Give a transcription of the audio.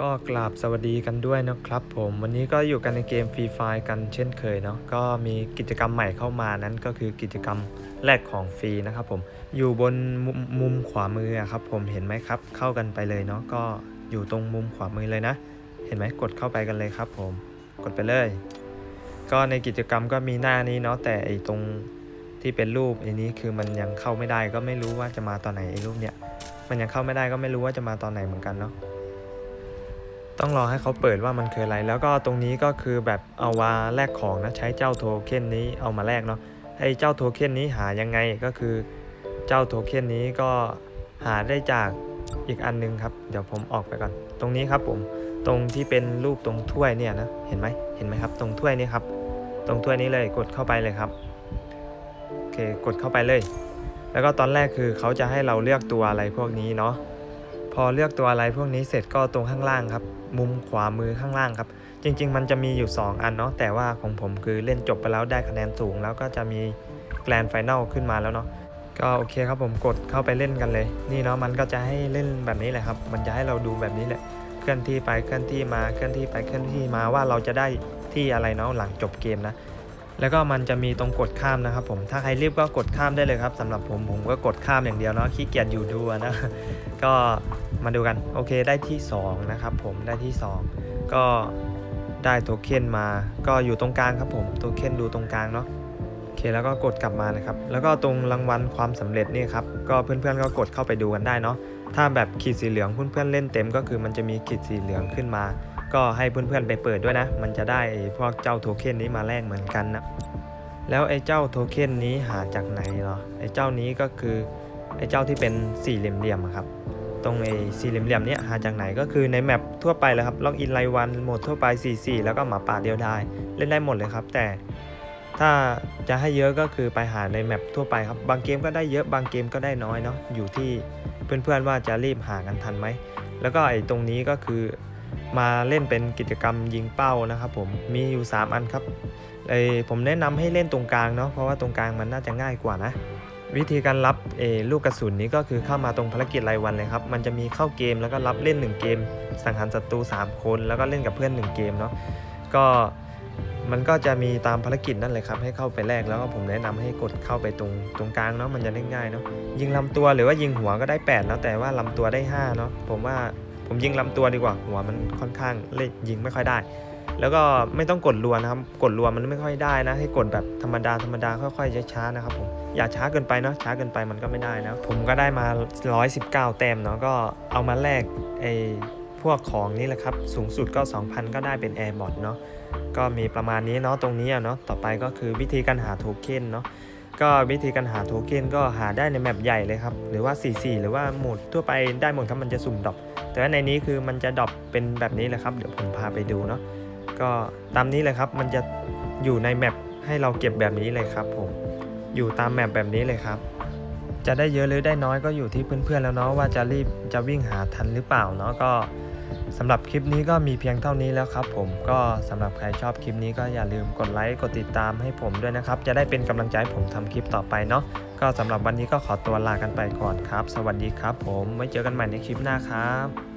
ก็กราบสวัสดีกันด้วยนะครับผมวันนี้ก็อยู่กันในเกมฟรีไฟกันเช่นเคยเนาะก็มีกิจกรรมใหม่เข้ามานั้นก็คือกิจกรรมแลกของฟรีนะครับผมอยู่บนมุมมขวามือครับผมเห็นไหมครับ เข้ากันไปเลยเนาะก็อยู่ตรงมุมขวามือเลยนะ เห็นไหมกดเข้าไปกันเลยครับผมกดไปเลย ก็ในกิจกรรมก็มีหน้านี้เนาะแต่ไอตรงที่เป็นรูปอันนี้คือมันยังเข้าไม่ได้ก็ไม่รู้ว่าจะมาตอนไหนไอรูปเนี้ยมันยังเข้าไม่ได้ก็ไม่รู้ว่าจะมาตอนไหนเหมือนกันเนาะ ต้องรอให้เขาเปิดว่ามันคืออะไร แล้วก็ตรงนี้ก็คือแบบเอาวาแลกของนะใช้เจ้าโทเค็นนี้เอามาแลกเนาะไอ้เจ้าโทเค็นนี้หายังไงก็คือเจ้าโทเค็นนี้ก็หาได้จากอีกอันนึงครับ เดี๋ยวผมออกไปก่อน ตรงนี้ครับผมตรงที่เป็นรูปตรงถ้วยเนี่ยนะเห็นไหมเห็นไหมครับ ตรงถ้วยนี้ครับ ตรงถ้วยนี้เลยกดเข้าไปเลยครับโอเคกดเข้าไปเลย แล้วก็ตอนแรกคือเขาจะให้เราเลือกตัวอะไรพวกนี้เนาะ อเลือกตัวอะไรพวกนี้เสร็จก็ตรงข้างล่างครับ มุมขวามือข้างล่างครับ จริง ๆ มันจะมีอยู่ 2 อันเนาะแต่ว่าของผมคือเล่นจบไปแล้วได้คะแนนสูง แล้วก็จะมีแกลนไฟแนลขึ้นมาแล้วเนาะก็โอเคครับผมกดเข้าไปเล่นกันเลย นี่เนาะมันก็จะให้เล่นแบบนี้แหละครับ มันจะให้เราดูแบบนี้แหละเคลื่อนที่ไปเคลื่อนที่มาเคลื่อนที่ไปเคลื่อนที่มาว่าเราจะได้ที่อะไรเนาะหลังจบเกมนะ แล้วก็มันจะมีตรงกดข้ามนะครับผมถ้าใครรีบก็กดข้ามได้เลยครับสำหรับผมผมก็กดข้ามอย่างเดียวเนาะขี้เกียจอยู่ดูนะก็มาดูกันโอเคได้ที่ 2 นะครับผมได้ที่ 2 ก็ได้โทเค็นมาก็อยู่ตรงกลางครับผมโทเค็นดูตรงกลางเนาะโอเคแล้วก็กดกลับมานะครับ แล้วก็ตรงรางวัลความสำเร็จนี่ครับก็เพื่อนๆก็กดเข้าไปดูกันได้เนาะถ้าแบบขีดสีเหลืองเพื่อนๆเล่นเต็มก็คือมันจะมีขีดสีเหลืองขึ้นมา ก็ให้เพื่อนๆไปเปิดด้วยนะ มันจะได้พวกเจ้าโทเค็นนี้มาแลกเหมือนกันนะ แล้วไอ้เจ้าโทเค็นนี้หาจากไหนเหรอ ไอ้เจ้านี้ก็คือไอ้เจ้าที่เป็นสี่เหลี่ยมๆครับ ตรงไอ้สี่เหลี่ยมๆนี้หาจากไหนก็คือในแมปทั่วไปเลยครับ ล็อกอินรายวันโหมดทั่วไป 4-4 แล้วก็หมาป่าเดียวได้ เล่นได้หมดเลยครับ แต่ถ้าจะให้เยอะก็คือไปหาในแมปทั่วไปครับ บางเกมก็ได้เยอะ บางเกมก็ได้น้อยเนาะ อยู่ที่เพื่อนๆว่าจะรีบหากันทันไหม แล้วก็ไอ้ตรงนี้ก็คือ มาเล่นเป็นกิจกรรมยิงเป้านะครับผมมีอยู่ 3 อันครับเอยผมแนะนำให้เล่นตรงกลางเนาะเพราะว่าตรงกลางมันน่าจะง่ายกว่านะวิธีการรับเอลูกกระสุนนี้ก็คือเข้ามาตรงภารกิจรายวันเลยครับ มันจะมีเข้าเกมแล้วก็รับเล่น 1 เกม สังหารศัตรู 3 คน แล้วก็เล่นกับเพื่อน 1 เกมเนาะก็มันก็จะมีตามภารกิจนั่นเลยครับ ให้เข้าไปแลกแล้วก็ผมแนะนำให้กดเข้าไปตรงตรงกลางเนาะมันจะเล่นง่ายเนาะยิงลำตัวหรือว่ายิงหัวก็ได้ 8 แล้วแต่ว่าลำตัวได้5เนาะผมว่า ผมยิงลำตัวดีกว่า หัวมันค่อนข้างเล่นยิงไม่ค่อยได้ แล้วก็ไม่ต้องกดรัวนะครับ กดรัวมันไม่ค่อยได้นะ ให้กดแบบธรรมดาธรรมดาค่อยๆช้าๆนะครับผมอย่าช้าเกินไปเนาะช้าเกินไปมันก็ไม่ได้นะผมก็ได้มา 119 แต้มเนาะก็เอามาแลกไอ้พวกของนี่แหละครับ สูงสุดก็ 2,000 ก็ได้เป็นแอร์บอทเนาะก็มีประมาณนี้เนาะตรงนี้เนาะต่อไปก็คือวิธีการหาโทเค็นเนาะ ก็วิธีการหาโทเค็นก็หาได้ในแมปใหญ่เลยครับ หรือว่า 44 หรือว่าโหมดทั่วไปได้หมดครับมันจะสุ่มดรอปแต่ว่าในนี้คือมันจะดรอปเป็นแบบนี้เลยครับ เดี๋ยวผมพาไปดูเนาะก็ตามนี้เลยครับมันจะอยู่ในแมปให้เราเก็บแบบนี้เลยครับผมอยู่ตามแมปแบบนี้เลยครับ จะได้เยอะหรือได้น้อยก็อยู่ที่เพื่อนๆแล้วเนาะว่าจะรีบจะวิ่งหาทันหรือเปล่าเนาะก็ สำหรับคลิปนี้ก็มีเพียงเท่านี้แล้วครับผมก็สำหรับใครชอบคลิปนี้ก็อย่าลืมกดไลค์กดติดตามให้ผมด้วยนะครับ จะได้เป็นกำลังใจให้ผมทำคลิปต่อไปเนาะก็สำหรับวันนี้ก็ขอตัวลากันไปก่อนครับ สวัสดีครับ ผมไว้เจอกันใหม่ในคลิปหน้าครับ